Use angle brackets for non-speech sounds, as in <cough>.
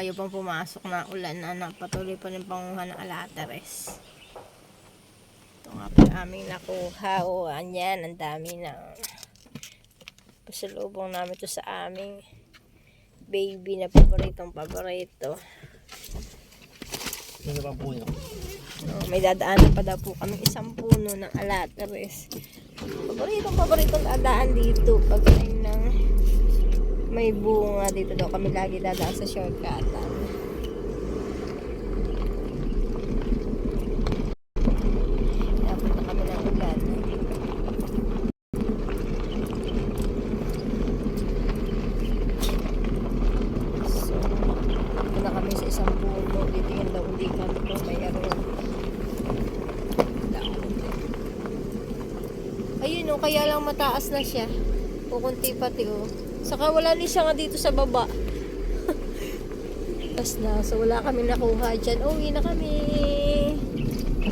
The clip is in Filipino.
ayaw pang pumasok na ulan na napatuloy pa rin panguha ng alateres. Ito nga pa yung aming nakuha. O, anyan, ang dami na. Pasalubong namin to sa aming baby na paboritong paborito. Ano ba po yun? Oh, may dadaanan pa daw po kami isang puno ng alateres. Paboritong paboritong dadaan dito pag ng may bunga dito daw kami lagi dadaan sa shortcut. Napunta kami ng ulan. So, na kami sa isang puno. Titingin daw hindi kami mayroon. Ayun o, kaya lang mataas na siya. Kukunti pati o. Saka wala ni siya nga dito sa baba. <laughs> Tapos na, so wala kami nakuha dyan. Uwi na kami.